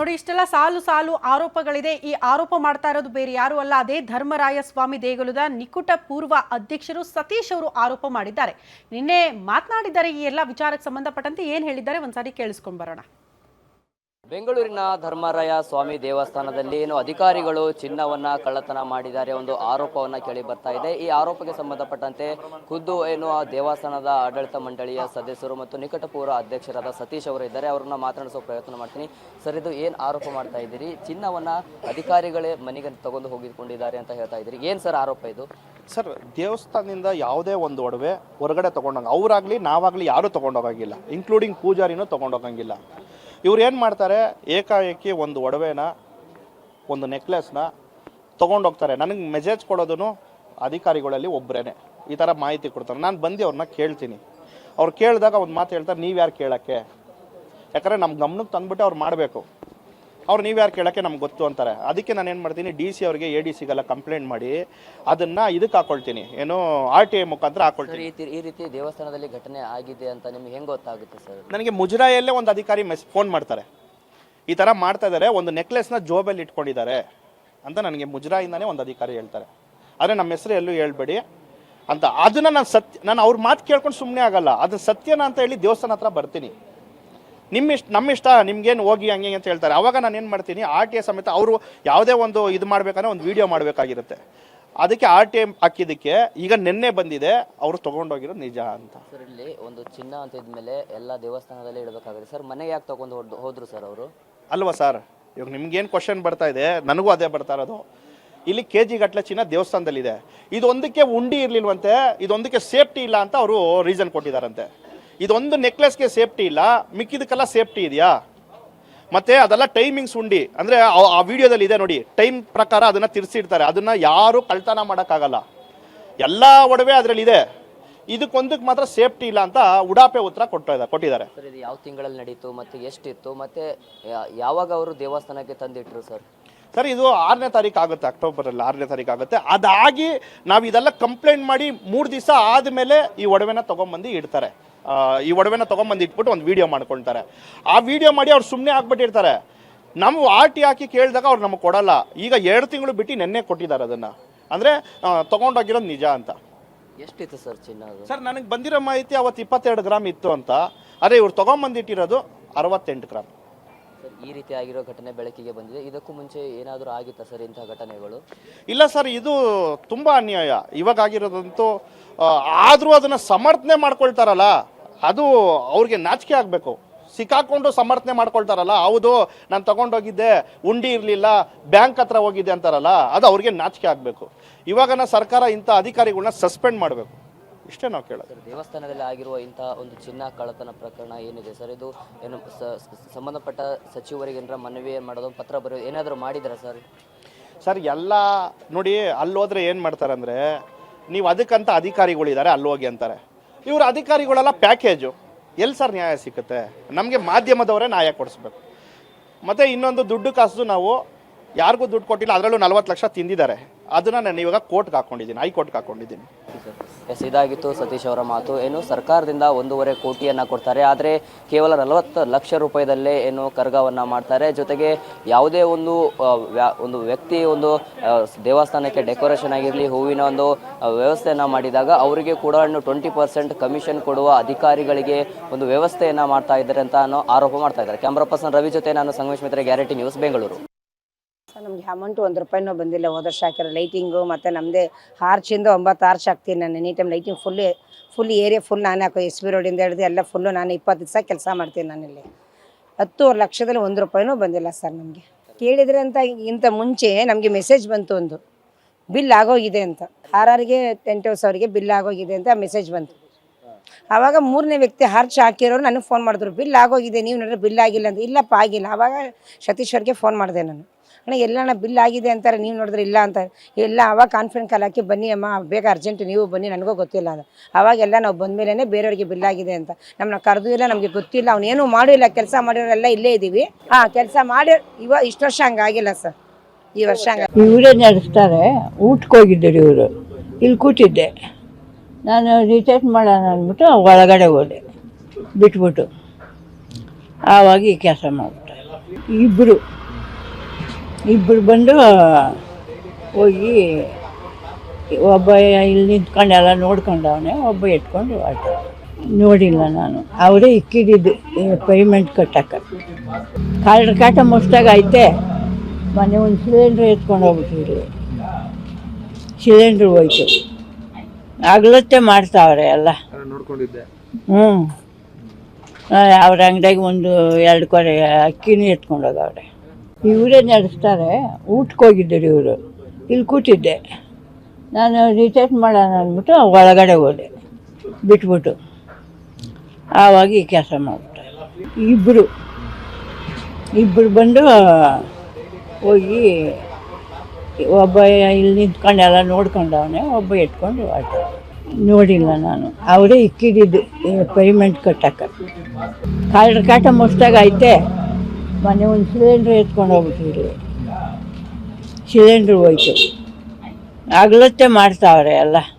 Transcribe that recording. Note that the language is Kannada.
ನೋಡಿ, ಇಷ್ಟೆಲ್ಲ ಸಾಲು ಸಾಲು ಆರೋಪಗಳಿದೆ. ಈ ಆರೋಪ ಮಾಡ್ತಾ ಇರೋದು ಬೇರೆ ಯಾರು ಅಲ್ಲ. ಅದೇ ಧರ್ಮರಾಯ ಸ್ವಾಮಿ ದೇಗುಲದ ನಿಕಟ ಪೂರ್ವ ಅಧ್ಯಕ್ಷರು ಸತೀಶ್ ಅವರು ಆರೋಪ ಮಾಡಿದ್ದಾರೆ. ನಿನ್ನೆ ಮಾತನಾಡಿದ್ದಾರೆ ಈ ಎಲ್ಲ ವಿಚಾರಕ್ಕೆ ಸಂಬಂಧಪಟ್ಟಂತೆ. ಏನ್ ಹೇಳಿದ್ದಾರೆ? ಒಂದ್ಸಾರಿ ಕೇಳಿಸ್ಕೊಂಡ್ ಬರೋಣ. ಬೆಂಗಳೂರಿನ ಧರ್ಮರಾಯ ಸ್ವಾಮಿ ದೇವಸ್ಥಾನದಲ್ಲಿ ಏನು ಅಧಿಕಾರಿಗಳು ಚಿನ್ನವನ್ನ ಕಳ್ಳತನ ಮಾಡಿದ್ದಾರೆ ಒಂದು ಆರೋಪವನ್ನ ಕೇಳಿ ಬರ್ತಾ ಇದೆ. ಈ ಆರೋಪಕ್ಕೆ ಸಂಬಂಧಪಟ್ಟಂತೆ ಖುದ್ದು ಏನು ಆ ದೇವಸ್ಥಾನದ ಆಡಳಿತ ಮಂಡಳಿಯ ಸದಸ್ಯರು ಮತ್ತು ನಿಕಟಪೂರ್ವ ಅಧ್ಯಕ್ಷರಾದ ಸತೀಶ್ ಅವರು ಇದ್ದಾರೆ. ಅವ್ರನ್ನ ಮಾತನಾಡಿಸೋ ಪ್ರಯತ್ನ ಮಾಡ್ತೀನಿ. ಸರ್, ಇದು ಏನು ಆರೋಪ ಮಾಡ್ತಾ ಇದ್ದೀರಿ? ಚಿನ್ನವನ್ನ ಅಧಿಕಾರಿಗಳೇ ಮನೆಗೆ ತಗೊಂಡು ಹೋಗಿಕೊಂಡಿದ್ದಾರೆ ಅಂತ ಹೇಳ್ತಾ ಇದ್ದೀರಿ. ಏನು ಸರ್ ಆರೋಪ ಇದು? ಸರ್, ದೇವಸ್ಥಾನದಿಂದ ಯಾವುದೇ ಒಂದು ಒಡವೆ ಹೊರಗಡೆ ತೊಗೊಂಡೋಗ ಅವರಾಗಲಿ, ನಾವಾಗಲಿ ಯಾರೂ ತೊಗೊಂಡೋಗಂಗಿಲ್ಲ. ಇನ್ಕ್ಲೂಡಿಂಗ್ ಪೂಜಾರಿನೂ ತೊಗೊಂಡೋಗಂಗಿಲ್ಲ. ಇವ್ರು ಏನು ಮಾಡ್ತಾರೆ? ಏಕಾಏಕಿ ಒಂದು ಒಡವೆನ, ಒಂದು ನೆಕ್ಲೆಸ್ನ ತೊಗೊಂಡೋಗ್ತಾರೆ ನನಗೆ ಮೆಸೇಜ್ ಕೊಡೋದು ಅಧಿಕಾರಿಗಳಲ್ಲಿ ಒಬ್ಬರೇ ಈ ಥರ ಮಾಹಿತಿ ಕೊಡ್ತಾರೆ. ನಾನು ಬಂದು ಅವ್ರನ್ನ ಕೇಳ್ತೀನಿ. ಅವ್ರು ಕೇಳಿದಾಗ ಒಂದು ಮಾತು ಹೇಳ್ತಾರೆ ನೀವು ಯಾರು ಕೇಳೋಕ್ಕೆ? ಯಾಕಂದರೆ ನಮ್ಮ ಗಮನಕ್ಕೆ ತಂದ್ಬಿಟ್ಟು ಅವ್ರು ಮಾಡಬೇಕು. ಅವ್ರು ನೀವು ಯಾರು ಕೇಳೋಕ್ಕೆ ನಮ್ಗೆ ಗೊತ್ತು ಅಂತಾರೆ. ಅದಕ್ಕೆ ನಾನು ಏನು ಮಾಡ್ತೀನಿ ಡಿ ಸಿ ಅವರಿಗೆ ಎ ಡಿ ಸಿಗೆಲ್ಲ ಕಂಪ್ಲೇಂಟ್ ಮಾಡಿ ಅದನ್ನು ಇದಕ್ಕೆ ಹಾಕೊಳ್ತೀನಿ. ಏನು ಆರ್ ಟಿ ಐ ಮುಖಾಂತರ ಹಾಕೊಳ್ತೀನಿ. ಈ ರೀತಿ ದೇವಸ್ಥಾನದಲ್ಲಿ ಘಟನೆ ಆಗಿದೆ ಅಂತ ನಿಮ್ಗೆ ಹೆಂಗೆ ಗೊತ್ತಾಗುತ್ತೆ ಸರ್? ನನಗೆ ಮುಜರಾಯಲ್ಲೇ ಒಂದು ಅಧಿಕಾರಿ ಮೆಸ್ ಫೋನ್ ಮಾಡ್ತಾರೆ. ಈ ಥರ ಮಾಡ್ತಾ ಇದ್ದಾರೆ ಒಂದು ನೆಕ್ಲೆಸ್ನ ಜೋಬಲ್ಲಿ ಇಟ್ಕೊಂಡಿದ್ದಾರೆ ಅಂತ ನನಗೆ ಮುಜರಾಯಿಂದನೇ ಒಂದು ಅಧಿಕಾರಿ ಹೇಳ್ತಾರೆ. ಆದರೆ ನಮ್ಮ ಹೆಸರು ಎಲ್ಲೂ ಹೇಳ್ಬೇಡಿ ಅಂತ. ಅದನ್ನು ನಾನು ಸತ್ಯ ನಾನು ಅವ್ರ ಮಾತು ಕೇಳ್ಕೊಂಡು ಸುಮ್ಮನೆ ಆಗಲ್ಲ. ಅದು ಸತ್ಯನ ಅಂತ ಹೇಳಿ ದೇವಸ್ಥಾನ ಹತ್ರ ಬರ್ತೀನಿ. ನಿಮ್ಮ ನಮ್ಮಿಷ್ಟ ನಮ್ಮ ಇಷ್ಟ ನಿಮ್ಗೇನು ಹೋಗಿ ಹಂಗೆ ಅಂತ ಹೇಳ್ತಾರೆ. ಅವಾಗ ನಾನು ಏನು ಮಾಡ್ತೀನಿ ಆರ್ ಟಿ ಎ ಸಮೇತ ಅವರು ಯಾವುದೇ ಒಂದು ಇದು ಮಾಡಬೇಕಂದ್ರೆ ಒಂದು ವಿಡಿಯೋ ಮಾಡಬೇಕಾಗಿರುತ್ತೆ. ಅದಕ್ಕೆ ಆರ್ ಟಿ ಎಂ ಹಾಕಿದ್ದಕ್ಕೆ ಈಗ ನಿನ್ನೆ ಬಂದಿದೆ ಅವರು ತೊಗೊಂಡೋಗಿರೋದು ನಿಜ ಅಂತ. ಸರ್ ಇಲ್ಲಿ ಒಂದು ಚಿನ್ನ ಅಂತ ಇದ್ಮೇಲೆ ಎಲ್ಲ ದೇವಸ್ಥಾನದಲ್ಲೇ ಇಡಬೇಕಾಗುತ್ತೆ. ಸರ್ ಮನೆಗೆ ಯಾಕೆ ತೊಗೊಂಡು ಹೋದ್- ಹೋದ್ರು ಸರ್ ಅವರು? ಅಲ್ವಾ ಸರ್? ಇವಾಗ ನಿಮ್ಗೇನು ಕ್ವಶನ್ ಬರ್ತಾ ಇದೆ ನನಗೂ ಅದೇ ಬರ್ತಾ ಇರೋದು. ಇಲ್ಲಿ ಕೆ ಜಿ ಗಟ್ಟಲೆ ಚಿನ್ನ ದೇವಸ್ಥಾನದಲ್ಲಿದೆ. ಇದೊಂದಕ್ಕೆ ಉಂಡಿ ಇರಲಿಲ್ವಂತೆ ಇದೊಂದಕ್ಕೆ ಸೇಫ್ಟಿ ಇಲ್ಲ ಅಂತ ಅವರು ರೀಸನ್ ಕೊಟ್ಟಿದ್ದಾರಂತೆ. ಇದೊಂದು ನೆಕ್ಲೆಸ್ಗೆ ಸೇಫ್ಟಿ ಇಲ್ಲ ಮಿಕ್ಕಿದಕ್ಕೆಲ್ಲ ಸೇಫ್ಟಿ ಇದೆಯಾ? ಮತ್ತೆ ಅದೆಲ್ಲ ಟೈಮಿಂಗ್ಸ್ ಉಂಡಿ. ಅಂದರೆ ಆ ವಿಡಿಯೋದಲ್ಲಿ ಇದೆ ನೋಡಿ ಟೈಮ್ ಪ್ರಕಾರ ಅದನ್ನು ತಿರ್ಸಿಡ್ತಾರೆ. ಅದನ್ನು ಯಾರು ಕಳ್ತನ ಮಾಡೋಕ್ಕಾಗಲ್ಲ. ಎಲ್ಲ ಒಡವೆ ಅದರಲ್ಲಿದೆ ಇದಕ್ಕೊಂದಕ್ಕೆ ಮಾತ್ರ ಸೇಫ್ಟಿ ಇಲ್ಲ ಅಂತ ಉಡಾಪೆ ಉತ್ತರ ಕೊಟ್ಟಿದ್ದಾರೆ ಕೊಟ್ಟಿದ್ದಾರೆ. ಸರ್ ಇದು ಯಾವ ತಿಂಗಳಲ್ಲಿ ನಡೀತು ಮತ್ತೆ ಎಷ್ಟಿತ್ತು ಮತ್ತೆ ಯಾವಾಗ ಅವರು ದೇವಸ್ಥಾನಕ್ಕೆ ತಂದಿಟ್ರು ಸರ್? ಸರ್ ಇದು ಆರನೇ ತಾರೀಕು ಆಗುತ್ತೆ ಅಕ್ಟೋಬರಲ್ಲಿ ಆರನೇ ತಾರೀಕು ಆಗುತ್ತೆ. ಅದಾಗಿ ನಾವು ಇದೆಲ್ಲ ಕಂಪ್ಲೇಂಟ್ ಮಾಡಿ ಮೂರು ದಿವಸ ಆದಮೇಲೆ ಈ ಒಡವೆನ ತೊಗೊಂಬಂದು ಇಡ್ತಾರೆ. ಈ ಒಡವೆನ ತೊಗೊಂಬಂದು ಇಟ್ಬಿಟ್ಟು ಒಂದು ವಿಡಿಯೋ ಮಾಡ್ಕೊಳ್ತಾರೆ ಆ ವಿಡಿಯೋ ಮಾಡಿ ಅವ್ರು ಸುಮ್ಮನೆ ಆಗ್ಬಿಟ್ಟಿರ್ತಾರೆ. ನಾವು ಆರ್ ಟಿ ಹಾಕಿ ಕೇಳಿದಾಗ ಅವ್ರು ನಮಗೆ ಕೊಡಲ್ಲ. ಈಗ ಎರಡು ತಿಂಗಳು ಬಿಟ್ಟು ನೆನ್ನೆ ಕೊಟ್ಟಿದ್ದಾರೆ ಅದನ್ನು. ಅಂದರೆ ತೊಗೊಂಡೋಗಿರೋದು ನಿಜ ಅಂತ. ಎಷ್ಟಿತ್ತು ಸರ್ ಚಿನ್ನ ಅದು? ಸರ್ ನನಗೆ ಬಂದಿರೋ ಮಾಹಿತಿ ಅವತ್ತು ಇಪ್ಪತ್ತೆರಡು ಗ್ರಾಮ್ ಇತ್ತು ಅಂತ. ಅದೇ ಇವ್ರು ತೊಗೊಂಬಂದಿಟ್ಟಿರೋದು ಅರವತ್ತೆಂಟು ಗ್ರಾಮ್ ಸರ್ ಈ ರೀತಿ ಆಗಿರೋ ಘಟನೆ ಬೆಳಕಿಗೆ ಬಂದಿದೆ. ಇದಕ್ಕೂ ಮುಂಚೆ ಏನಾದರೂ ಆಗಿತ್ತಾ ಸರ್ ಇಂತಹ ಘಟನೆಗಳು? ಇಲ್ಲ ಸರ್ ಇದು ತುಂಬ ಅನ್ಯಾಯ. ಇವಾಗ ಆಗಿರೋದಂತೂ ಆದರೂ ಅದನ್ನು ಸಮರ್ಥನೆ ಮಾಡ್ಕೊಳ್ತಾರಲ್ಲ. ಅದು ಅವ್ರಿಗೆ ನಾಚಿಕೆ ಆಗಬೇಕು. ಸಿಕ್ಕಾಕೊಂಡು ಸಮರ್ಥನೆ ಮಾಡ್ಕೊಳ್ತಾರಲ್ಲ ಹೌದು ನಾನು ತಗೊಂಡೋಗಿದ್ದೆ ಉಂಡಿ ಇರಲಿಲ್ಲ ಬ್ಯಾಂಕ್ ಹತ್ರ ಹೋಗಿದ್ದೆ ಅಂತಾರಲ್ಲ ಅದು ಅವ್ರಿಗೆ ನಾಚಿಕೆ ಆಗಬೇಕು. ಇವಾಗನ ಸರ್ಕಾರ ಇಂಥ ಅಧಿಕಾರಿಗಳನ್ನ ಸಸ್ಪೆಂಡ್ ಮಾಡಬೇಕು. ಇಷ್ಟೇ ನಾವು ಕೇಳೋದು. ದೇವಸ್ಥಾನದಲ್ಲಿ ಆಗಿರುವ ಇಂಥ ಒಂದು ಚಿನ್ನ ಕಳ್ಳತನ ಪ್ರಕರಣ ಏನಿದೆ ಸರ್? ಇದು ಏನು ಸಂಬಂಧಪಟ್ಟ ಸಚಿವರಿಗೆ ಏನಾರ ಮನವಿ ಮಾಡೋದು ಪತ್ರ ಬರೆಯೋದು ಏನಾದರೂ ಮಾಡಿದ್ರೆ ಸರ್? ಸರ್ ಎಲ್ಲ ನೋಡಿ ಅಲ್ಲೋದ್ರೆ ಏನು ಮಾಡ್ತಾರೆ ಅಂದರೆ ನೀವು ಅದಕ್ಕಂತ ಅಧಿಕಾರಿಗಳಿದ್ದಾರೆ ಅಲ್ಲಿ ಹೋಗಿ ಅಂತಾರೆ. ಇವರು ಅಧಿಕಾರಿಗಳೆಲ್ಲ ಪ್ಯಾಕೇಜು. ಎಲ್ಲಿ ಸರ್ ನ್ಯಾಯ ಸಿಕ್ಕುತ್ತೆ? ನಮಗೆ ಮಾಧ್ಯಮದವರೇ ನ್ಯಾಯ ಕೊಡಿಸ್ಬೇಕು. ಮತ್ತು ಇನ್ನೊಂದು ದುಡ್ಡು ಕಾಸು ನಾವು ಯಾರಿಗೂ ದುಡ್ಡು ಕೊಟ್ಟಿಲ್ಲ, ಅದರಲ್ಲೂ ನಲ್ವತ್ತು ಲಕ್ಷ ತಿಂದಿದ್ದಾರೆ. ಅದನ್ನು ನಾನು ಇವಾಗ ಕೋರ್ಟ್ಗೆ ಹಾಕೊಂಡಿದ್ದೀನಿ, ಹೈಕೋರ್ಟ್ಗೆ ಹಾಕೊಂಡಿದ್ದೀನಿ. ಎಸ್ ಇದಾಗಿತ್ತು ಸತೀಶ್ ಅವರ ಮಾತು. ಏನು, ಸರ್ಕಾರದಿಂದ ಒಂದೂವರೆ ಕೋಟಿಯನ್ನ ಕೊಡ್ತಾರೆ, ಆದರೆ ಕೇವಲ ನಲವತ್ತು ಲಕ್ಷ ರೂಪಾಯಿದಲ್ಲೇ ಏನು ಕರ್ಗವನ್ನು ಮಾಡ್ತಾರೆ. ಜೊತೆಗೆ ಯಾವುದೇ ಒಂದು ಒಂದು ವ್ಯಕ್ತಿ ಒಂದು ದೇವಸ್ಥಾನಕ್ಕೆ ಡೆಕೋರೇಷನ್ ಆಗಿರಲಿ, ಹೂವಿನ ಒಂದು ವ್ಯವಸ್ಥೆಯನ್ನು ಮಾಡಿದಾಗ ಅವರಿಗೆ ಕೂಡ ಟ್ವೆಂಟಿ ಪರ್ಸೆಂಟ್ ಕಮಿಷನ್ ಕೊಡುವ ಅಧಿಕಾರಿಗಳಿಗೆ ಒಂದು ವ್ಯವಸ್ಥೆಯನ್ನು ಮಾಡ್ತಾ ಇದ್ದಾರೆ ಅಂತ ಅನ್ನೋ ಆರೋಪ ಮಾಡ್ತಾ ಇದ್ದಾರೆ. ಕ್ಯಾಮ್ರಾ ಪರ್ಸನ್ ರವಿ ಜೊತೆ ನಾನು Sangamesh Mitra, guarantee news, Bengaluru. Sir, ನಮಗೆ ಅಮೌಂಟು ಒಂದು ರೂಪಾಯಿನೂ ಬಂದಿಲ್ಲ. ಹೋದ ವರ್ಷ ಹಾಕಿರೋ ಲೈಟಿಂಗು ಮತ್ತು ನಮ್ಮದೇ ಆರ್ಚಿಂದ ಒಂಬತ್ತು ಆರ್ಚ್ ಹಾಕ್ತೀನಿ ನಾನು. Any time lighting full full area full ನಾನು ಹಾಕೋ, ಎಸ್ ಬಿ ರೋಡಿಂದ ಹಿಡಿದು ಎಲ್ಲ ಫುಲ್ಲು ನಾನು ಇಪ್ಪತ್ತು ದಿವಸ ಕೆಲಸ ಮಾಡ್ತೀನಿ ನಾನಿಲ್ಲಿ. ಹತ್ತುವರೆ ಲಕ್ಷದಲ್ಲಿ ಒಂದು ರೂಪಾಯಿನೂ ಬಂದಿಲ್ಲ ಸರ್ ನಮಗೆ. ಕೇಳಿದರೆ ಅಂತ ಇಂಥ ಮುಂಚೆ ನಮಗೆ ಮೆಸೇಜ್ ಬಂತು ಒಂದು. ಬಿಲ್ ಆಗೋಗಿದೆ ಅಂತ. ಆರಾರಿಗೆ ಟೆನ್ ಹೌಸ್ ಅವರಿಗೆ ಬಿಲ್ ಆಗೋಗಿದೆ ಅಂತ ಮೆಸೇಜ್ ಬಂತು. ಆವಾಗ ಮೂರನೇ ವ್ಯಕ್ತಿ ಹಾರ್ಚ್ ಹಾಕಿರೋರು ನನಗೆ ಫೋನ್ ಮಾಡಿದ್ರು ಬಿಲ್ ಆಗೋಗಿದೆ, ನೀವು ನೋಡಿದ್ರೆ ಬಿಲ್ ಆಗಿಲ್ಲ ಅಂತ. ಇಲ್ಲಪ್ಪ, ಆಗಿಲ್ಲ. ಆವಾಗ ಸತೀಶ್ ಅವ್ರಿಗೆ ಫೋನ್ ಮಾಡಿದೆ ನಾನು. ಅಣ್ಣ, ಎಲ್ಲಣ್ಣ ಬಿಲ್ ಆಗಿದೆ ಅಂತಾರೆ, ನೀವು ನೋಡಿದ್ರೆ ಇಲ್ಲ ಅಂತ. ಎಲ್ಲ ಅವಾಗ ಕಾನ್ಫಿಡೆಂಟ್ ಕಾಲ್ ಹಾಕಿ ಬನ್ನಿ ಅಮ್ಮ, ಬೇಗ ಅರ್ಜೆಂಟ್ ನೀವು ಬನ್ನಿ, ನನಗೂ ಗೊತ್ತಿಲ್ಲ ಅಂತ. ಅವಾಗೆಲ್ಲ ನಾವು ಬಂದಮೇಲೆ ಬೇರೆಯವ್ರಿಗೆ ಬಿಲ್ ಆಗಿದೆ ಅಂತ. ನಮ್ಮನ್ನ ಕರೆದು ಇಲ್ಲ, ನಮಗೆ ಗೊತ್ತಿಲ್ಲ ಅವನೇನು ಮಾಡಿಲ್ಲ ಕೆಲಸ ಮಾಡಿರೋರೆಲ್ಲ ಇಲ್ಲೇ ಇದ್ದೀವಿ ಹಾಂ, ಕೆಲಸ ಮಾಡಿ ಇವಾಗ ಇಷ್ಟು ವರ್ಷ ಹಂಗಾಗಿಲ್ಲ ಸರ್ ಈ ವರ್ಷ ಹಂಗ ಇವರೇ ನಡೆಸ್ತಾರೆ, ಊಟಕ್ಕೆ ಹೋಗಿದ್ದರು ಇವರು. ಇಲ್ಲಿ ಕೂತಿದ್ದೆ. ನಾನು ರಿಟೈರ್ ಮಾಡೋಣ ಅಂದ್ಬಿಟ್ಟು ಒಳಗಡೆ ಹೋದೆ, ಬಿಟ್ಬಿಟ್ಟು. ಆವಾಗ ಈ ಕೆಲಸ ಮಾಡಿಬಿಟ್ಟೆ. ಇಬ್ಬರು ಇಬ್ಬರು ಬಂದು ಹೋಗಿ ಒಬ್ಬ ಇಲ್ಲಿ ನಿಂತ್ಕೊಂಡು ಎಲ್ಲ ನೋಡ್ಕೊಂಡವನೆ ಒಬ್ಬ ಎತ್ಕೊಂಡು ಆಟ ನೋಡಿಲ್ಲ ನಾನು. ಅವರೇ ಇಕ್ಕಿದ್ದು ಪೇಮೆಂಟ್ ಕಟ್ಟಕ್ಕೆ ಕಾರ್ಡ್ ಕಾಟ ಮುಷ್ಟಾಗ ಐತೆ. ಮೊನ್ನೆ ಒಂದು ಸಿಲಿಂಡ್ರ್ ಎತ್ಕೊಂಡು ಹೋಗ್ಬಿಟ್ಟಿದ್ರು. ಸಿಲಿಂಡ್ರ್ ಹೋಯ್ತು. ಆಗ್ಲತ್ತೆ ಮಾಡ್ತಾವ್ರೆ ಎಲ್ಲ. ನೋಡ್ಕೊಂಡಿದ್ದೆ. ಹ್ಞೂ ಅವ್ರ ಅಂಗಡಿಯಾಗ ಒಂದು ಎರಡು ಕೊರೆ ಅಕ್ಕಿನೂ ಎತ್ಕೊಂಡು ಹೋಗವ್ರೆ. ಇವರೇ ನಡೆಸ್ತಾರೆ, ಊಟಕ್ಕೆ ಹೋಗಿದ್ದರು ಇವರು. ಇಲ್ಲಿ ಕೂತಿದ್ದೆ. ನಾನು ರಿಚಾರ್ಜ್ ಮಾಡೋಣ ಅಂದ್ಬಿಟ್ಟು ಒಳಗಡೆ ಹೋದೆ, ಬಿಟ್ಬಿಟ್ಟು. ಆವಾಗ ಈ ಕೆಲಸ ಮಾಡ್ತಾರೆ ಇಬ್ಬರು ಇಬ್ಬರು ಬಂದು, ಹೋಗಿ ಒಬ್ಬ ಇಲ್ಲಿ ನಿಂತ್ಕೊಂಡು, ಎಲ್ಲ ನೋಡ್ಕೊಂಡವನೇ, ಒಬ್ಬ ಎತ್ಕೊಂಡು ಆಟ ನೋಡಿಲ್ಲ ನಾನು. ಅವರೇ ಇಕ್ಕಿದ್ದು ಪೇಮೆಂಟ್ ಕಟ್ಟಕ್ಕೆ. ಕಾಟ ಮುಸ್ದಾಗ ಐತೆ ಮೊನ್ನೆ ಒಂದು ಸಿಲಿಂಡ್ರ್ ಎತ್ಕೊಂಡು ಹೋಗ್ಬಿಟ್ಟಿದ್ರು ಸಿಲಿಂಡ್ರ್ ಹೋಯ್ತು. ಆಗ್ಲತ್ತೆ ಮಾಡ್ತಾವ್ರೆ ಎಲ್ಲ.